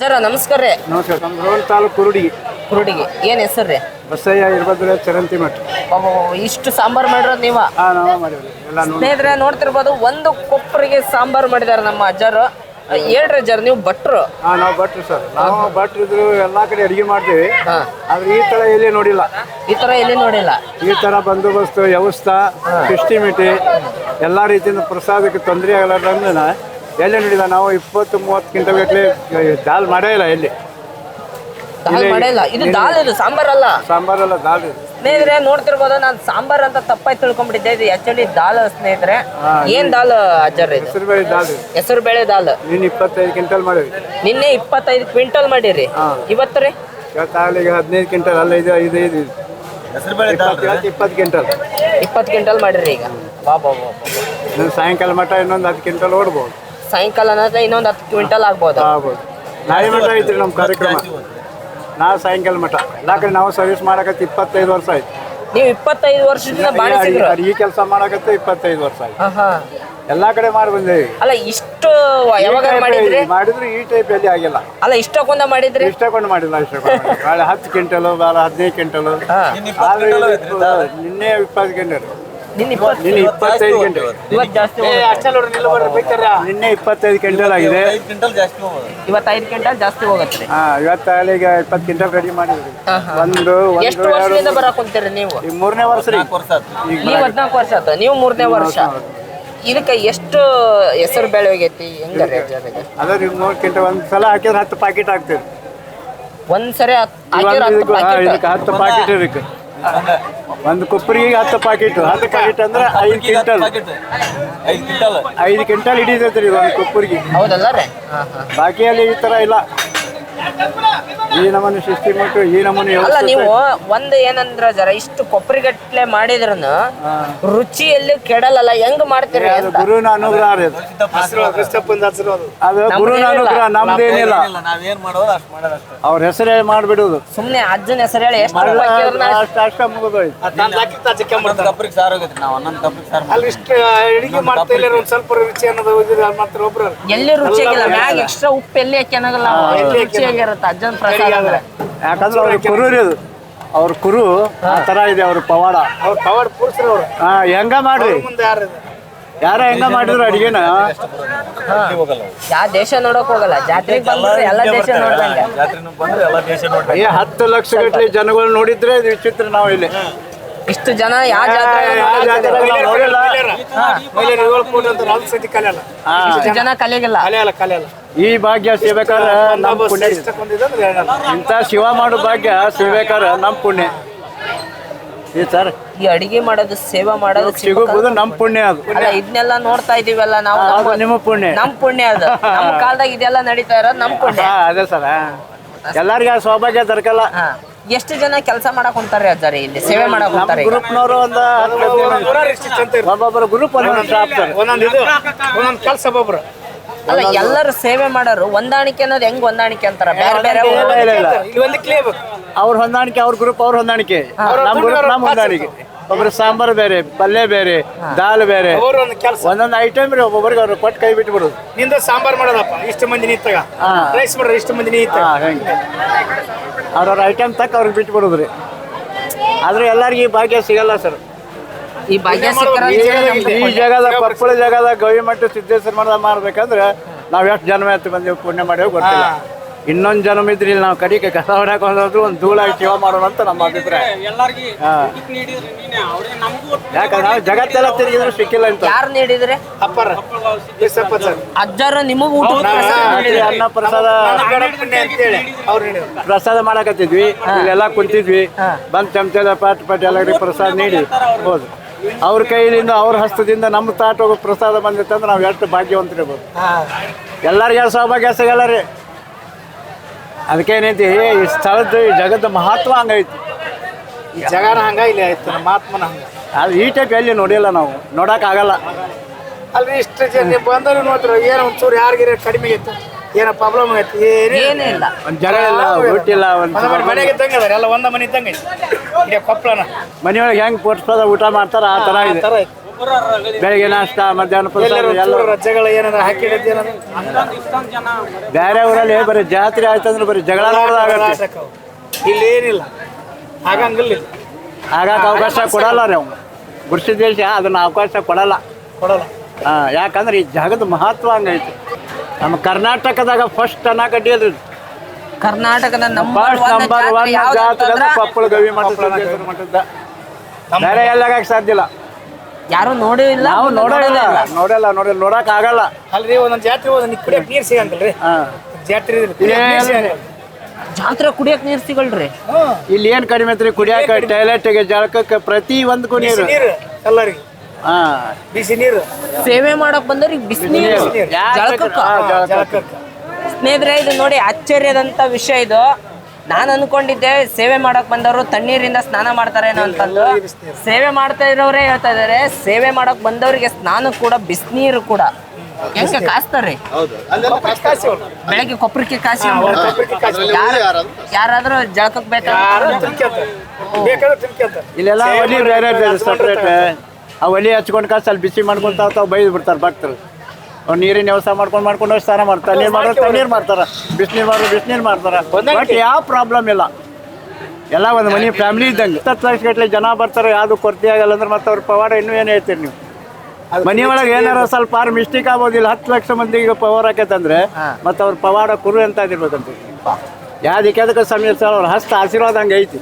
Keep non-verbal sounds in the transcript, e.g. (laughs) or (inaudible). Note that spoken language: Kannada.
ಸರ ನಮಸ್ಕಾರ ರೀ. ನಮಸ್ಕಾರ. ನಮ್ಮ ರೋಲ್ ತಾಲೂಕು ಕುರುಡಿಗೆ. ಕುರುಡಿಗೆ. ಏನ್ ಹೆಸರು ರೀ? ಬಸಯ್ಯ ಇರ್ಬದ್ರ ಚರಂತಿ ಮಠ. ಇಷ್ಟು ಸಾಂಬಾರ್ ಮಾಡಿರೋದು ನೀವ? ಎಲ್ಲ ನೋಡಿ. ಸ್ನೇಹಿತರೆ ನೋಡ್ತಿರ್ಬೋದು ಒಂದು ಕೊಪ್ಪರಿಗೆ ಸಾಂಬಾರ್ ಮಾಡಿದಾರೆ ನಮ್ಮ ಅಜ್ಜರು. ಹೇಳ್ರಿ ಅಜ್ಜರ್ ನೀವು ಭಟ್ರು? ಹಾಂ ನಾವು ಭಟ್ರು ಸರ್. ನಾವು ಭಟ್ರು ಇದ್ರು ಎಲ್ಲಾ ಕಡೆ ಅಡಿಗೆ ಮಾಡ್ತೀವಿ. ಹಾ. ಆದ್ರೆ ಈ ತರ ಎಲ್ಲಿ ನೋಡಿಲ್ಲ. ಈ ತರ ಎಲ್ಲಿ ನೋಡಿಲ್ಲ? ಈ ತರ ಬಂದೋಬಸ್ತು ವ್ಯವಸ್ಥಾ ಸಿಸ್ಟಿಮಿಟಿ ಎಲ್ಲಾ ರೀತಿಯಿಂದ ಪ್ರಸಾದಕ್ಕೆ ತೊಂದರೆ ಆಗಲಾರ್ದಂದ್ರೆ ಎಲ್ಲಿ ನೋಡಿದ ನಾವು ಇಪ್ಪತ್ತು ಮೂವತ್ತು ಕ್ವಿಂಟಲ್ ಗಟ್ಟಲೆ ದಾಲ್ ಮಾಡೇ ಇಲ್ಲ ಎಲ್ಲಿ. ದಾಲ್ ಮಾಡಿಲ್ಲ ಇದು ದಾಲ್ ಇದು ಸಾಂಬಾರ್ ಅಲ್ಲ. ಸಾಂಬಾರೆಲ್ಲ ದಾಲ್ ಇದು. ಸ್ನೇಹಿತರೆ ನೋಡ್ತಿರ್ಬೋದು ನಾನು ಸಾಂಬಾರ್ ಅಂತ ತಪ್ಪಾಗಿ ತಿಳ್ಕೊಂಡ್ಬಿಟ್ಟಿದ್ದೆ. ಇದು ಆಕ್ಚುಲಿ ದಾಲ್ ಸ್ನೇಹಿತರೆ. ಏನ್ ದಾಲ್ ಅಜ್ಜರ್ ಇದು? ಹೆಸರು ಬೇಳೆ ದಾಲ್ ಇದು. ಹೆಸರು ಬೇಳೆ ದಾಲ್. ನೀನು ಇಪ್ಪತ್ತೈದು ಕ್ವಿಂಟಲ್ ಮಾಡಿದ್ವಿ. ನಿನ್ನೆ ಇಪ್ಪತ್ತೈದು ಕ್ವಿಂಟಲ್ ಮಾಡಿರಿ. ಹಾ. ಇವತ್ತು ರೀ? ಇವತ್ತಾಗಲಿ ಈಗ ಹದಿನೈದು ಕ್ವಿಂಟಲ್ ಅಲ್ಲ ಇದು ಐದು ಐದು ಇಪ್ಪತ್ತು ಇಪ್ಪತ್ತು ಕ್ವಿಂಟಲ್. ಇಪ್ಪತ್ತು ಕ್ವಿಂಟಲ್ ಮಾಡಿರಿ ಈಗ. ಬಾ ಬಾ ಬಾ ಸಾಯಂಕಾಲ ಮಟ್ಟ ಇನ್ನೊಂದು ಹತ್ತು ಕ್ವಿಂಟಲ್ ಓಡ್ಬೋದು. ಸಾಯಂಕಾಲ ಅನ್ನೋದ್ರೆ ಇನ್ನೊಂದು ಹತ್ತು ಕ್ವಿಂಟಲ್ ಆಗ್ಬೋದು. ಆಗ್ಬೋದು. ನಾಳೆ ಐತ್ರಿ ನಮ್ಮ ಕಾರ್ಯಕ್ರಮ. ನಾ ಸಾಯಂಕಾಲ ಮಠ. ಯಾಕಂದ್ರೆ ಕಡೆ ನಾವು ಸರ್ವಿಸ್ ಮಾಡಕತ್ತ ಇಪ್ಪತ್ತೈದು ವರ್ಷ ಆಯ್ತು. ನೀವು ಇಪ್ಪತ್ತೈದು ವರ್ಷದಿಂದ ಬಾಣಿಸಿದ್ರು. ಈ ಕೆಲಸ ಮಾಡಕತ್ತ ಇಪ್ಪತ್ತೈದು ವರ್ಷ ಆಯ್ತು. ಹಾ ಹಾ ಎಲ್ಲಾ ಕಡೆ ಮಾಡಿ ಬಂದೇವಿ ಅಲ್ಲ ಇಷ್ಟು ಯಾವಾಗ ಮಾಡಿದ್ರಿ? ಮಾಡಿದ್ರು ಈ ಟೈಪ್ ಅಲ್ಲಿ ಆಗಿಲ್ಲ. ಅಲ್ಲ ಇಷ್ಟಕ್ಕೊಂದ ಮಾಡಿದ್ರಿ? ಇಷ್ಟಕೊಂಡು ಮಾಡಿಲ್ಲ ಇಷ್ಟಕೊಂಡು ಭಾಳ ಹತ್ತು ಕ್ವಿಂಟಲು ಬಾಳ ಹದಿನೈದು ಕ್ವಿಂಟಲು. ಹಾ. ಆದ್ರೆ ಇವತ್ತು ನಿನ್ನೆ ಇಪ್ಪತ್ತು ಕ್ವಿಂಟಲ್. ನಿನ್ನ ಇಪ್ಪತ್ತೈದು ಕ್ವಿಂಟಲ್. ಇವತ್ತು ಜಾಸ್ತಿ. ನಿನ್ನೆ ಇಪ್ಪತ್ತೈದು ಕ್ವಿಂಟಲ್ ಆಗಿದೆ. ಇವತ್ತು ಐದು ಕ್ವಿಂಟಲ್ ಜಾಸ್ತಿ ಹೋಗತ್ತೆ ಹಾ ಇವತ್ತು ಈಗ ಇಪ್ಪತ್ತು ಕ್ವಿಂಟಲ್ ರೆಡಿ ಮಾಡಿದ್ರಿ ಹಾ, ಹಾ. ಒಂದು ಎಷ್ಟು ಒಂದು ವರ್ಷದಿಂದ ಎರಡು ಬರಕ್ ಕುಂತೀರಿ ನೀವು? ಮೂರನೇ ವರ್ಷ ರೀ. ಈಗ ನೀವು ಹದಿನಾಲ್ಕು ವರ್ಷ ಆತ ನೀವು ಮೂರನೇ ವರ್ಷ. ಇದಕ್ಕೆ ಎಷ್ಟು ಹೆಸರು ಬೆಳೆ ಹೋಗೈತಿ ಅದ ನೀವು ಮೂರು ಕ್ವಿಂಟಲ್ ಒಂದು ಸಲ ಹಾಕಿದ್ರೆ ಹತ್ತು ಪ್ಯಾಕೆಟ್ ಹಾಕ್ತೀವಿ ಒಂದ್ ಸರಿ ಹತ್- ಹಾಕಿದ್ರೆ ಒಂದು ಹತ್ತು packet. ಇದಕ್ಕೆ. ಒಂದು ಕೊಪ್ಪರಿಗೆ ಹತ್ತು ಪಾಕೆಟ್ ಹತ್ತು ಪಾಕೆಟ್ ಅಂದ್ರೆ ಐದು ಕ್ವಿಂಟಲ್. ಐದು ಕ್ವಿಂಟಲ್. ಹಿಡಿತೈತೆ ರೀ ಒಂದು ಕೊಪ್ಪರಿಗೆ ಹೌದಲ್ಲ ರೀ? ಬಾಕಿಯಲ್ಲಿ ಈ ತರ ಇಲ್ಲ. ಈ ನಮೂನಿ ಸೃಷ್ಟಿ ಉಂಟು ಈ ನಮೂನಿ ಅಲ್ಲ ನೀವು ಒಂದ್ ಏನಂದ್ರ ಜರ ಇಷ್ಟು ಕೊಬ್ಬರಿಗಟ್ಲೆ ಮಾಡಿದ್ರನು ರುಚಿಯಲ್ಲಿ ಕೆಡಲಲ್ಲ ಹೆಂಗ್ ಮಾಡ್ತೀರಿ ಅದು ಅಂತ? ಗುರುವಿನ ಅನುಗ್ರಹ ರೀ ಅದು. ಅದು ಗುರುವಿನ ಅನುಗ್ರಹ ನಮ್ದೇನಿಲ್ಲ ನಾವೇನ್ ಮಾಡೋದು ಅಷ್ಟು ಮಾಡೋದಷ್ಟೇ. ಅವ್ರ ಹೆಸರೇ ಮಾಡಿಬಿಡುದು. ಸುಮ್ನೆ ಅಜ್ಜನ ಹೆಸರು ಹೇಳಿ ಎಷ್ಟು ಅಷ್ಟ ಅಷ್ಟು ಮುಗಿದೋಯ್ತು. ಒಂದೊಂದು ಕಪ್ರಿಗೆ ಸಾರು ಹೋಗೈತಿ ನಾವು ಒಂದೊಂದು ಕಪ್ರಿಗೆ ಸಾರು ಅಲ್ಲಿ ಇಷ್ಟ ಅಡಿಗೆ ಮಾಡ್ತಾ ಇಲ್ಲ ಒಂದ್ ಸ್ವಲ್ಪ ರುಚಿ ಅನ್ನೋದು ಇದ್ರೆ ಮಾತ್ರ ಒಬ್ರು. ಎಲ್ಲಿ ರುಚಿಯಾಗಿಲ್ಲ ಮ್ಯಾಗ ಎಕ್ಸ್ಟ್ರಾ ಉಪ್ಪು ಎಲ್ಲಿ ಹಾಕ್ಯನಾಗಲ್ಲ ರುಚಿಯಾಗಿರುತ್ತೆ ಅಜ್ಜನ ಪ್ರಸಾದ ಅಂದ್ರೆ ಯಾಕಂದ್ರೆ ಅವ್ರ ಕುರು ಅದು ಅವ್ರ ಕುರು ಆ ತರ ಇದೆ ಅವ್ರ ಪವಾಡ ಅವ್ರ ಪವಾಡ ಪುರುಷರು ಅವ್ರು ಹಾ ಹೆಂಗ ಮಾಡ್ರಿ ಮುಂದೆ ಯಾರು ಯಾರ ಹೆಂಗ ಮಾಡಿದ್ರು ಅಡಿಗೆನ ಯಾವ ದೇಶ ನೋಡಕ್ ಹೋಗಲ್ಲ ಜಾತ್ರೆಗೆ ಬಂದ್ರೆ ಎಲ್ಲ ದೇಶ ನೋಡ್ದಂಗ ಜಾತ್ರೆ ಬಂದ್ರೆ ಎಲ್ಲ ದೇಶ ನೋಡ್ತಾರೆ ಈ ಹತ್ತು ಲಕ್ಷ ಗಟ್ಟಲೆ ಜನಗಳು ನೋಡಿದ್ರೆ ಇದು ವಿಚಿತ್ರ ನಾವು ಇಲ್ಲಿ ಇಷ್ಟು ಜನ ಯಾವ ಜಾತ್ರೆ ಯಾವ ಜಾತ್ರೆಗೂ ನಾವು ನೋಡಿಲ್ಲ ಮೇಲೆ ಏಳು ಕೋಟಿ ಅಂತ ಅದು ಸತಿ ಕಲಿಯಲ್ಲ ಹಾ. ಇಷ್ಟು ಜನ ಕಲಿಯಲ್ಲ ಕಲಿಯಲ್ಲ ಈ ಭಾಗ್ಯ ಸೇವೆಕಾರ ನಮ್ ಪುಣ್ಯ. ಇಂಥ ಶಿವ ಮಾಡೋ ಭಾಗ್ಯ ಸೇವೆಕಾರ ನಮ್ ಪುಣ್ಯ. ಈ ಸರ್. ಈ ಅಡಿಗೆ ಮಾಡೋದು ಸೇವಾ ಮಾಡೋದು ಸಿಗೋದು ನಮ್ ಪುಣ್ಯ ಅದು. ಅಲ್ಲ ಇದನ್ನೆಲ್ಲ ನೋಡ್ತಾ ಇದೀವಲ್ಲ ನಾವು ಅದು ನಮ್ಮ- ನಿಮ್ಮ ಪುಣ್ಯ. ನಮ್ ಪುಣ್ಯ ಅದು. (laughs) ನಮ್ ಕಾಲದಾಗ ಇದೆಲ್ಲ ನಡೀತಾ ಇರೋದು ನಮ್ ಪುಣ್ಯ. ಹಾ ಅದೇ ಸರ್ ಎಲ್ಲರಿಗೂ ಆ ಸೌಭಾಗ್ಯ ದೊರಕಲ್ಲ. ಹಾ. ಎಷ್ಟು ಜನ ಕೆಲಸ ಮಾಡಕ್ ಹೊಂತಾರೆ ಅಜ್ಜಾರಿ ಇಲ್ಲಿ? ಸೇವೆ ಮಾಡಕ್ ನಮ್ಮ? ಗ್ರೂಪ್ನವರು ಒಂದು ಹತ್ತು ಹದಿನೈದು. ಒಬ್ಬೊಬ್ಬರ ಗ್ರೂಪ್ ಒಂದೊಂದು ಸ್ಟಾಪ್ ಸರ್. ಒಂದೊಂದು ಇದು ಒಂದೊಂದು ಕೆಲಸ ಒಬ್ಬೊಬ್ರು. ಅಲ್ಲ ಎಲ್ಲರೂ ಸೇವೆ ಮಾಡೋರು ಹೊಂದಾಣಿಕೆ ಅನ್ನೋದು ಹೆಂಗ್ ಹೊಂದಾಣಿಕೆ ಅಂತಾರ? ಬೇರೆ ಬೇರೆ ಇಲ್ಲ, ಇಲ್ಲ, ಇಲ್ಲ. ಒಂದು ಕ್ಲೇಬೇಕು ಅವ್ರ ಹೊಂದಾಣಿಕೆ ಅವ್ರ ಗ್ರೂಪ್ ಅವ್ರ ಹೊಂದಾಣಿಕೆ. ಗ್ರೂಪ್ ನಮ್ಮ ಹೊಂದಾಣಿಕೆ. ಒಬ್ರು ಸಾಂಬಾರ್ ಬೇರೆ ಪಲ್ಯ ಬೇರೆ ದಾಲ್ ಬೇರೆ. ಅವರು ಒಂದು ಕೆಲಸ. ಒಂದೊಂದು ಐಟಮ್ ರೀ ಒಬ್ಬೊಬ್ರಿಗೆ ಅವ್ರು ಕೊಟ್ಟು ಕೈ ಬಿಟ್ಟು ಬಿಡೋದು ನಿಂದ ಸಾಂಬಾರ್ ಮಾಡೋದಪ್ಪ. ಇಷ್ಟು ಮಂದಿ ನಿಂತಾಗ. ಹಾ. ರೈಸ್ ಮಾಡ್ರಿ ಇಷ್ಟು ಮಂದಿ ನಿಂತ ಹೆಂಗೆ. ಅವ್ರವ್ರ ಐಟಮ್ ತಕ್ಕ ಅವ್ರಿಗೆ ಬಿಟ್ಟು ಬಿಡೋದು ರೀ. ಆದ್ರೆ ಎಲ್ಲರಿಗೂ ಈ ಭಾಗ್ಯ ಸಿಗಲ್ಲ ಸರ್. ಈ ಭಾಗ್ಯ ಈ ಜಾಗದ ಕೊಪ್ಪಳ ಜಾಗದ ಗವಿಮಠ ಸಿದ್ದೇಶ್ವರ ಮಠ ಮಾಡ್ಬೇಕಂದ್ರೆ ನಾವ್ ಎಷ್ಟು ಜನ್ಮ ಎತ್ತು ಬಂದೀವಿ ಪುಣ್ಯ ಮಾಡೇವು ಗೊತ್ತಿಲ್ಲ. ಇನ್ನೊಂದು ಜನ್ಮ ಇದ್ರಿ ಇಲ್ಲಿ ನಾವು ಕಡಿಕೆ ಕಸ ಹೊಡಕ್ ಹೋದ್ರು ಒಂದು ಧೂಳಾಗಿ ಶಿವ ಮಾಡೋಣ ಅಂತ ನಮ್ಮ ಅಭಿಪ್ರಾಯ. ಹಾ. ಯಾಕಂದ್ರೆ ನಾವು ಜಗತ್ತೆಲ್ಲ ತಿರುಗಿದ್ರು ಸಿಕ್ಕಿಲ್ಲ ಅಂತ. ಯಾರು ನೀಡಿದ್ರೆ? ಅಪ್ಪರ. ಅಜ್ಜಾರ ನಿಮಗ್ ಊಟ ಅನ್ನ ಪ್ರಸಾದ ಪ್ರಸಾದ ಮಾಡಕತ್ತಿದ್ವಿ ಇಲ್ಲೆಲ್ಲ ಕುಂತಿದ್ವಿ ಬಂದ್ ಚಮಚದ ಪಾಟ್ ಪಾಟ್ ಎಲ್ಲ ಪ್ರಸಾದ ನೀಡಿ. ಹೋದ್ರು ಅವ್ರ ಕೈಲಿಂದ ಅವ್ರ ಹಸ್ತದಿಂದ ನಮ್ಮ ತಾಟ ಹೋಗೋ ಪ್ರಸಾದ ಬಂದಿತ್ತಂದ್ರೆ ನಾವು ಎಷ್ಟು ಭಾಗ್ಯವಂತರಿರ್ಬೋದು. ಎಲ್ಲರಿಗೂ ಸೌಭಾಗ್ಯ ಸಿಗಲ್ಲ ರೀ ಅದಕ್ಕೇನೈತಿ ಈ ಸ್ಥಳದ ಈ ಜಗದ ಮಹತ್ವ ಹಂಗೈತಿ ಈ ಜಗನ ಹಂಗ ಇಲ್ಲಿ ಆಯ್ತು ನಮ್ಮ ಆತ್ಮನ ಹಂಗ. ಅದು ಈ ಟೈಪ್ ಎಲ್ಲಿ ನೋಡಿಲ್ಲ ನಾವು ನೋಡೋಕ್ಕಾಗಲ್ಲ ಅಲ್ಲಿ ಇಷ್ಟು ಜನ ಬಂದರು ನೋಡ್ರಿ ಏನೋ ಒಂಚೂರು ಯಾರಿಗಿರ ಕಡಿಮೆ ಇತ್ತು. ಏನೋ ಪ್ರಾಬ್ಲಮ್ ಆಯ್ತು ಏನೇ ಏನೂ ಇಲ್ಲ ಒಂದು ಜಗಳ ಇಲ್ಲ ಊಟ ಇಲ್ಲ ಒಂದು ಒಂದ್ ಮನೆ ಮನೆಗೆ ಇದ್ದಂಗೆ ಅದಾರ ಎಲ್ಲ ಒಂದ ಮನೆ ಇದ್ದಂಗೆ ಇಡೀ ಕೊಪ್ಪಳನ. ಮನೆಯೊಳಗೆ ಹೆಂಗೆ ಪ್ರಸಾದ ಊಟ ಮಾಡ್ತಾರ ಆ ತರ ಆ ಇದೆ. ಬೆಳಿಗ್ಗೆ ನಾಷ್ಟ ಮಧ್ಯಾಹ್ನ ಎಲ್ಲ. ರಜೆಗಳು ಏನಾರ ಹಾಕಿ ಏನಾರ ಬೇರೆ ಊರಲ್ಲಿ ಬರೀ ಜಾತ್ರೆ ಆಯ್ತಂದ್ರೆ ಬರೀ ಜಗಳ ನೋಡೋದಾಗತ್ತೆ ಇಲ್ಲಿ ಏನಿಲ್ಲ. ಆಗಾಕ ಅವಕಾಶ ಕೊಡಲ್ಲ ರೀ ಅವ್ನು ಗುರುಸಿ ದೇಶ ಅದನ್ನ ಅವಕಾಶ ಕೊಡಲ್ಲ. ಕೊಡಲ್ಲ. ಹಾ ಯಾಕಂದ್ರೆ ಈ ಜಾಗದ ಮಹತ್ವ ಹಂಗೈತಿ. ನಮ್ಮ ಕರ್ನಾಟಕದಾಗ ಫಸ್ಟ್ ಅನ್ನ ಅದ್ರಿ ಕರ್ನಾಟಕದ ನಂಬರ್ ಫಸ್ಟ್ ನಂಬರ್ ಒನ್ ಜಾತ್ರೆ ಅಂದ್ರೆ ಕೊಪ್ಪಳ ಗವಿ ಮಠದ ಬೇರೆ ಎಲ್ಲಾಗಕ್ಕೆ ಸಾಧ್ಯ ಇಲ್ಲ. ಯಾರು ನೋಡೇ ಇಲ್ಲ ನಾವು ಮುಂದೆ ನೋಡೇ ಇಲ್ಲ ನೋಡೋದೇ ಇಲ್ಲ. ನೋಡಲ್ಲ ನೋಡಿಲ್ಲ ನೋಡಕ್ ಆಗಲ್ಲ. ಅಲ್ರಿ ಒಂದೊಂದ್ ಜಾತ್ರೆ ಹೋದ ಕುಡಿಯಕ್ ನೀರ್ ಸಿಗಂಗಿಲ್ರಿ? ಹಾ. ಜಾತ್ರೆ. ಜಾತ್ರೆ ಕುಡಿಯಕ್ ನೀರ್ ಸಿಗಲ್ರಿ. ಇಲ್ಲಿ ಏನ್ ಕಡಿಮೆ ಐತ್ರಿ? ಕುಡಿಯಾಕ ಟಾಯ್ಲೆಟ್ಗೆ ಜಳಕಕ್ಕೆ ಪ್ರತಿ ಒಂದಕ್ಕೂ ನೀರು. ಎಲ್ಲರಿಗೆ ಹಾ. ಬಿಸಿ ನೀರು. ಸೇವೆ ಮಾಡಕ್ ಬಂದವ್ರಿಗೆ ಬಿಸಿ ನೀರು. ಜಳಕಕ್ಕ. ಜಳಕಕ್ಕೆ. ಸ್ನೇಹಿತರೆ ಇದು ನೋಡಿ ಆಶ್ಚರ್ಯದಂತ ವಿಷಯ ಇದು. ನಾನು ಅನ್ಕೊಂಡಿದ್ದೆ ಸೇವೆ ಮಾಡಕ್ ಬಂದವರು ತಣ್ಣೀರಿಂದ ಸ್ನಾನ ಮಾಡ್ತಾರೆ ಏನೋ ಅಂತಂದು. ಸೇವೆ ಮಾಡ್ತಾ ಇರೋರೇ ಹೇಳ್ತಾ ಇದಾರೆ. ಸೇವೆ ಮಾಡಕ್ ಬಂದವರಿಗೆ ಸ್ನಾನ ಕೂಡ ಬಿಸಿನೀರು ಕೂಡ. ಹೆಂಗೆ ಕಾಸ್ತಾರೆ. ಬೆಳಗ್ಗೆ ಕೊಪ್ಪರಿಕೆ ಕಾಸಿ ಯಾರಾದ್ರೂ ಜಳಕಕ್ ಬೇಕಾದ್ರೆ ಇಲ್ಲೆಲ್ಲ ಒಲಿ ಬೇರೆ ಬೇರೆ ಸಪ್ರೇಟ್ ಆ ಒಲಿ ಹಚ್ಕೊಂಡು ಕಾಸು ಅಲ್ಲಿ ಬಿಸಿ ಮಾಡ್ಕೊಂತ ಬೈದ್ ಬೈದು ಬಿಡ್ತಾರೆ ಭಕ್ತರು. ಅವ್ರು ನೀರಿನ ವ್ಯವಸ್ಥೆ ಮಾಡ್ಕೊಂಡು ಮಾಡ್ಕೊಂಡು ಹೋಗಿ ಸ್ನಾನ ಮಾಡ್ತಾರೆ. ನೀರು ಮಾಡೋರು ತಣ್ಣೀರು ಮಾಡ್ತಾರೆ. ಬಿಸಿನೀರು ಮಾಡೋರು ಬಿಸಿನೀರು ಮಾಡ್ತಾರೆ. ಬಟ್ ಯಾವ ಪ್ರಾಬ್ಲಮ್ ಇಲ್ಲ. ಎಲ್ಲ ಒಂದು ಮನೆ ಫ್ಯಾಮಿಲಿ ಇದ್ದಂಗೆ. ಹತ್ತು ಲಕ್ಷ ಗಟ್ಟಲೆ ಜನ ಬರ್ತಾರೆ ಯಾವುದು ಕೊರತೆ ಆಗಲ್ಲ ಅಂದ್ರೆ ಮತ್ತೆ ಅವ್ರ ಪವಾಡ ಇನ್ನೂ ಏನು ಹೇಳ್ತೀರಿ ನೀವು? ಮನೆಯೊಳಗೆ ಏನಾರ ಸ್ವಲ್ಪ ಆರು ಮಿಸ್ಟೇಕ್ ಆಗೋದಿಲ್ಲ ಹತ್ತು ಲಕ್ಷ ಮಂದಿಗೆ ಪವರ್ ಹಾಕೈತಂದ್ರೆ ಮತ್ತೆ ಅವ್ರ ಪವಾಡ ಕುರು ಅಂತ ಆಗಿರ್ಬೋದಂತ ಯಾವ್ದಕ್ಕೆ ಅದಕ್ಕೆ ಸಮೀರ್ ಸರ್ ಅವ್ರ ಹಸ್ತ ಆಶೀರ್ವಾದ ಹಂಗೆ ಐತಿ.